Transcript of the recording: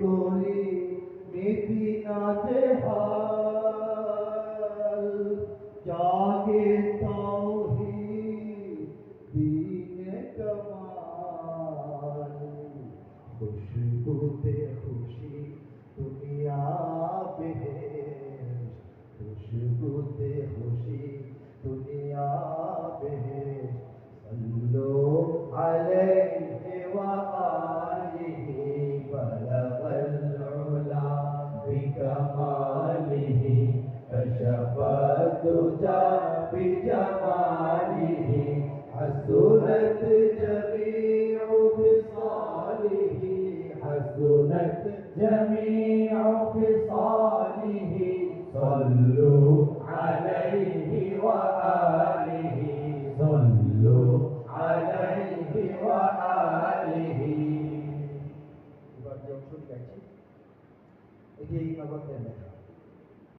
করি নীতি নাচে হাল। জাগে তাওহীদ দীনে কমাল। খুশবুতে খুশি দুনিয়া বেহেশ। খুশবুতে খুশি দুনিয়া বেহেশ। সল্লু আলাইহি ওয়া كشفت تجا بجماله حسنت جميع خصاله حسنت جميع خصاله صلوا عليه وآله صلوا عليه وآله এবার যে অংশটি গাইছি এটি এই নগদের লেখা